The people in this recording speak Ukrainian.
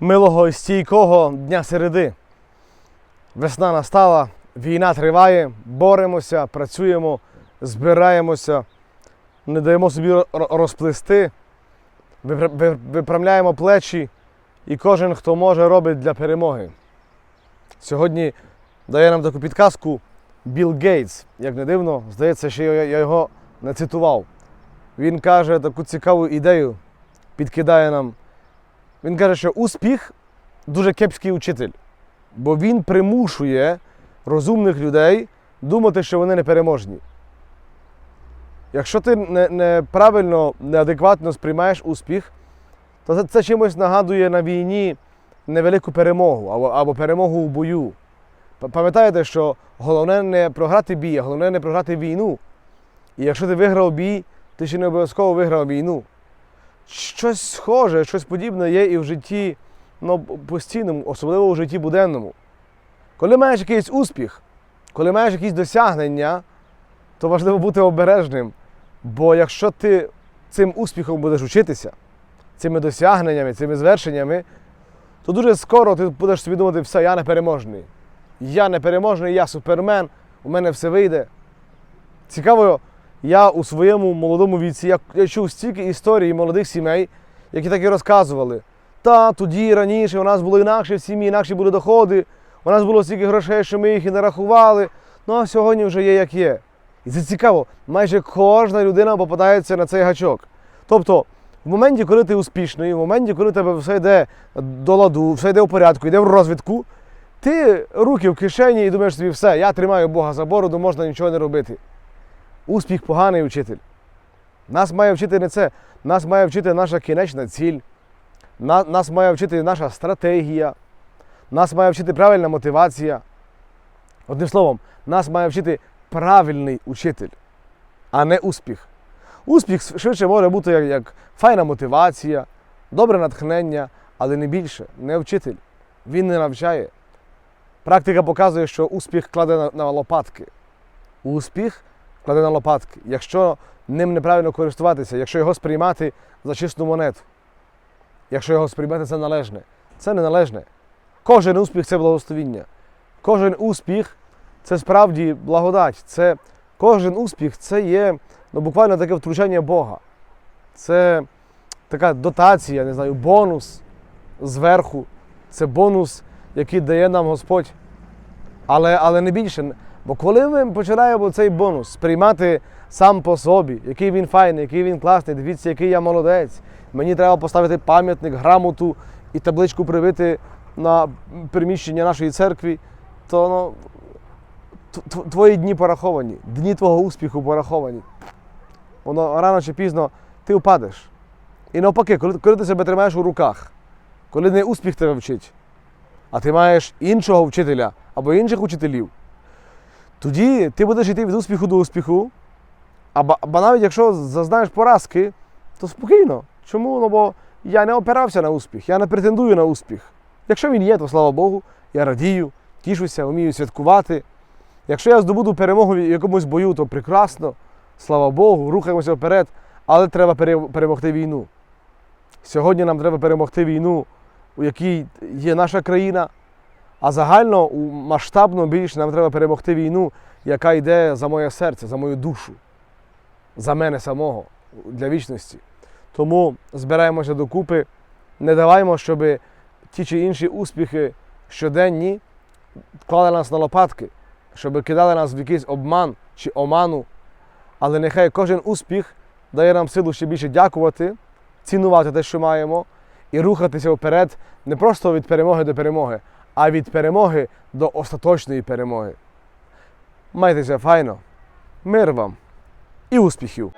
милого і стійкого дня середи. Весна настала, війна триває, боремося, працюємо, збираємося, не даємо собі ро- ро- розплисти, виправляємо плечі, і кожен, хто може, робить для перемоги. Сьогодні дає нам таку підказку Білл Гейтс. Як не дивно, здається, що я його не цитував. Він каже таку цікаву ідею, підкидає нам. Він каже, що успіх дуже кепський учитель, бо він примушує розумних людей думати, що вони непереможні. Якщо ти не- неправильно, неадекватно сприймаєш успіх, то це, це чимось нагадує на війні невелику перемогу або, або перемогу у бою. Пам'ятаєте, що головне не програти бій, а головне не програти війну. І якщо ти виграв бій, ти ще не обов'язково виграв війну. Щось схоже, щось подібне є і в житті ну, постійному, особливо у житті буденному. Коли маєш якийсь успіх, коли маєш якісь досягнення, то важливо бути обережним. Бо якщо ти цим успіхом будеш вчитися, цими досягненнями, цими звершеннями, то дуже скоро ти будеш собі думати, все, я непереможний. Я непереможний, я супермен, у мене все вийде. Цікаво, я у своєму молодому віці я, я чув стільки історій молодих сімей, які так і розказували. Та тоді раніше у нас було інакше в сім'ї, інакші були доходи, у нас було стільки грошей, що ми їх і не рахували. Ну а сьогодні вже є як є. І це цікаво, майже кожна людина попадається на цей гачок. Тобто, в моменті, коли ти успішний, в моменті, коли тебе все йде до ладу, все йде в порядку, йде в розвитку, ти руки в кишені і думаєш собі, все, я тримаю Бога за бороду, можна нічого не робити. Успіх поганий учитель. Нас має вчити не це, нас має вчити наша кінечна ціль, нас має вчити наша стратегія, нас має вчити правильна мотивація. Одним словом, нас має вчити правильний учитель, а не успіх. Успіх швидше може бути як, як файна мотивація, добре натхнення, але не більше, не вчитель. Він не навчає. Практика показує, що успіх кладе на, на лопатки. Успіх кладе на лопатки, якщо ним неправильно користуватися, якщо його сприймати за чисту монету, якщо його сприймати за належне. Це не належне. Кожен успіх це благословіння. Кожен успіх це справді благодать. Це, кожен успіх це є ну, буквально таке втручання Бога. Це така дотація, не знаю, бонус зверху. Це бонус, який дає нам Господь. Але, але не більше. Бо коли ми починаємо цей бонус сприймати сам по собі, який він файний, який він класний, дивіться, який я молодець. Мені треба поставити пам'ятник, грамоту і табличку привити на приміщення нашої церкви, то ну, твої дні пораховані, дні твого успіху пораховані. Воно рано чи пізно ти впадеш. І навпаки, коли, коли ти себе тримаєш у руках, коли не успіх тебе вчить, а ти маєш іншого вчителя або інших учителів, тоді ти будеш йти від успіху до успіху. А ба- ба навіть якщо зазнаєш поразки, то спокійно. Чому? Ну бо я не опирався на успіх, я не претендую на успіх. Якщо він є, то слава Богу, я радію, тішуся, вмію святкувати. Якщо я здобуду перемогу в якомусь бою, то прекрасно, слава Богу, рухаємося вперед, але треба перемогти війну. Сьогодні нам треба перемогти війну, у якій є наша країна, а загально, масштабно більше нам треба перемогти війну, яка йде за моє серце, за мою душу, за мене самого для вічності. Тому збираємося докупи, не даваймо, щоб ті чи інші успіхи щоденні клали нас на лопатки, щоб кидали нас в якийсь обман чи оману. Але нехай кожен успіх дає нам силу ще більше дякувати, цінувати те, що маємо, і рухатися вперед не просто від перемоги до перемоги, а від перемоги до остаточної перемоги. Майтеся файно, мир вам і успіхів!